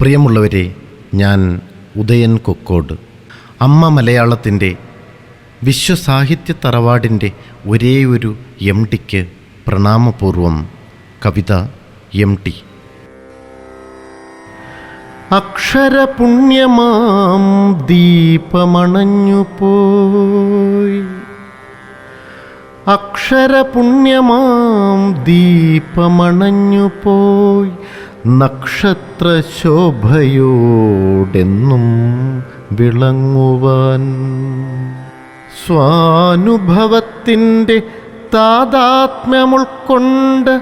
പ്രിയമുള്ളവരെ ഞാൻ ഉദയൻ കൊക്കോട്. അമ്മ മലയാളത്തിന്റെ വിശ്വസാഹിത്യ തറവാടിന്റെ ഒരേ ഒരു എം ടിക്ക് പ്രണാമപൂർവം കവിത എം ടി. അക്ഷരപുണ്യമാം ദീപമണഞ്ഞു പോയി അക്ഷരപുണ്യമാം ദീപമണഞ്ഞു പോയി നക്ഷത്ര ശോഭയോടെന്നും വിളങ്ങുവാൻ. സ്വാനുഭവത്തിന്റെ താതാത്മ്യമുൾക്കൊണ്ട്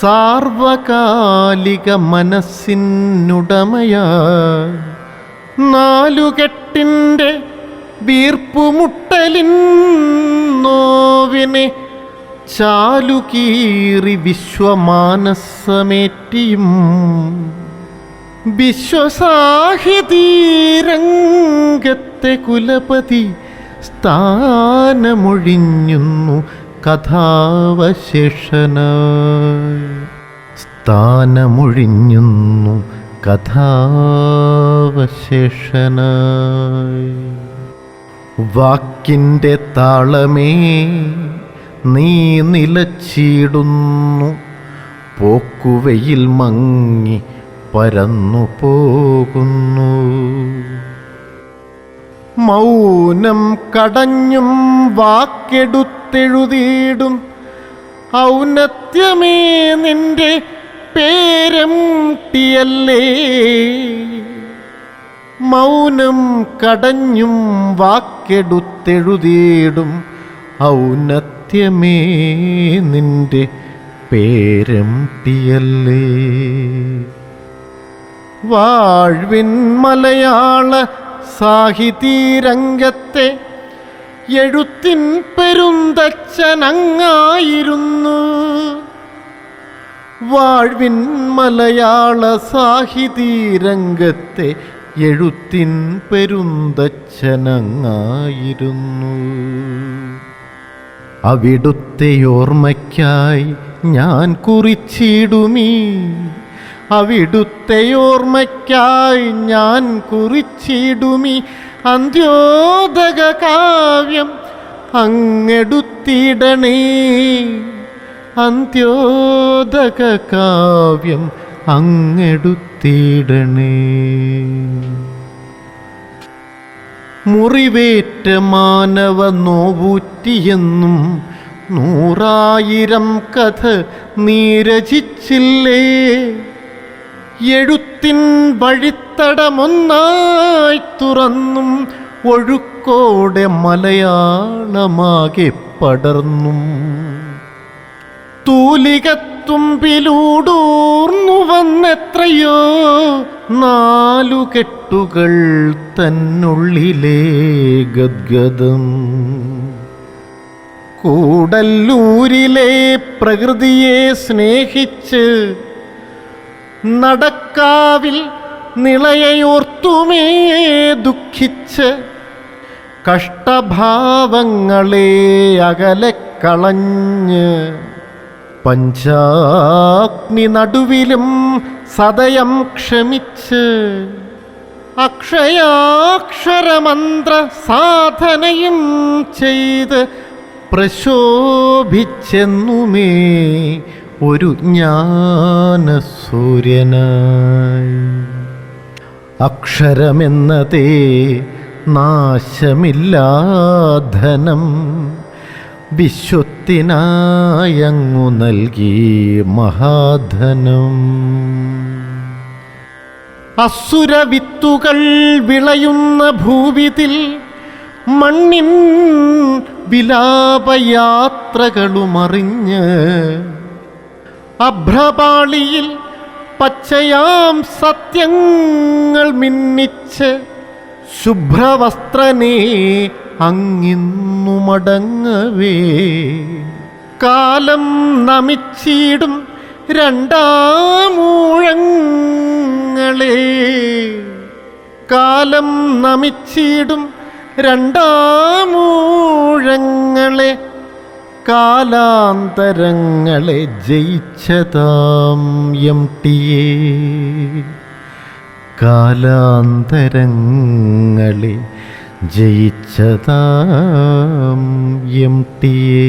സാർവകാലിക മനസ്സിനുടമയാ നാലുകെട്ടിന്റെ വീർപ്പുമുട്ടലിൻ നോവിനെ ചാലുകീറി വിശ്വമാനസമേറ്റിയും വിശ്വസാഹിതീരംഗത്തെ കുലപതി സ്ഥാനമൊഴിഞ്ഞുന്നു കഥാവശേഷന സ്ഥാനമൊഴിഞ്ഞുന്നു കഥാവശേഷന വാക്കിന്റെ താളമേ നീ നിലച്ചിടുന്നു. പോക്കുവയിൽ മങ്ങി പരന്നു പോകുന്നു. മൗനം കടഞ്ഞും വാക്കെടുത്തെഴുതിയിടും. ഔന്നത്യമേ നിന്റെ പേരം ടിയല്ലേ മൗനം കടഞ്ഞും വാക്കെടുത്തെഴുതിയിടും. ഔന്നത്യമേ നിന്റെ പേരം തിയല്ലേ? വാഴ്വിൻ മലയാള സാഹിതീരംഗത്തെ എഴുത്തിൻ പെരുന്തച്ചനങ്ങായിരുന്നു. വാഴ്വിൻ മലയാള സാഹിതീരംഗത്തെ എഴുത്തിൻ പെരുന്തച്ചനങ്ങായിരുന്നു. അവിടുത്തെ ഓർമ്മയ്ക്കായി ഞാൻ കുറിച്ചിടുമീ. അവിടുത്തെ ഓർമ്മയ്ക്കായി ഞാൻ കുറിച്ചിടുമി. അന്ത്യോദക കാവ്യം അങ്ങെടുത്തിടണേ. അന്ത്യോദക കാവ്യം അങ്ങെടുത്തിടണേ. മുറിവേറ്റ മാനവ നോവൂറ്റിയെന്നും നൂറായിരം കഥ നീരചിച്ചില്ലേ? എഴുത്തിൻ വഴിത്തടമൊന്നായി തുറന്നും ഒഴുക്കോടെ മലയാളമാകെ പടർന്നും. തൂലികത്തുമ്പിലൂടൂർന്നു വന്നെത്രയോ നാലുകെട്ടുകൾ തന്നുള്ളിലെ ഗദ്ഗതം കൂടല്ലൂരിലെ പ്രകൃതിയെ സ്നേഹിച്ച് നടക്കാവിൽ നിളയോർത്തുമേ ദുഃഖിച്ച് കഷ്ടഭാവങ്ങളെ അകലെ കളഞ്ഞ് പഞ്ചാഗ്നി നടുവിലും സദയം ക്ഷമിച്ച് അക്ഷയാക്ഷരമന്ത്ര സാധനയും ചെയ്ത് പ്രശോഭിച്ചെന്നുമേ ഒരു ജ്ഞാനസൂര്യനായി. അക്ഷരമെന്നതേ നാശമില്ലാധനം വിശ്വത്തിനായങ്ങു നൽകി മഹാധനം. അസുരവിത്തുകൾ വിളയുന്ന ഭൂവിതിൽ മണ്ണിൻ വിലാപയാത്രകളുമറിഞ്ഞ് അഭ്രപാളിയിൽ പച്ചയാം സത്യങ്ങൾ മിന്നിച്ച് ശുഭ്രവസ്ത്രനെ അങ്ങിന്നു മടങ്ങവേ കാലം നമിച്ചിടും രണ്ടാമൂഴങ്ങളെ കാലം നമിച്ചിടും രണ്ടാമൂഴങ്ങളെ കാലാന്തരങ്ങളെ ജയിച്ചതാം എം ടിയെ കാലാന്തരങ്ങളെ ജയിച്ചതാം എം ടിയേ